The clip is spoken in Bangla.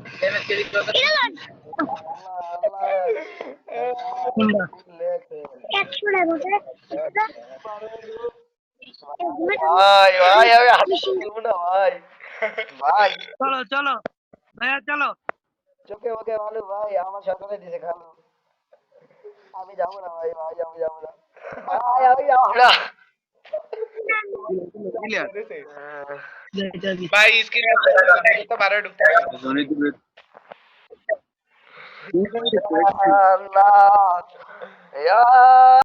ভাই চলো চলো ভাইয়া চলো চোখে ওকে ভালো ভাই আমার সাথে দিছে খালো আমি যাবো না ভাই ভাই আমি যাবো না ভাই আমি যাবো না भाई इसके तो बारह डुबता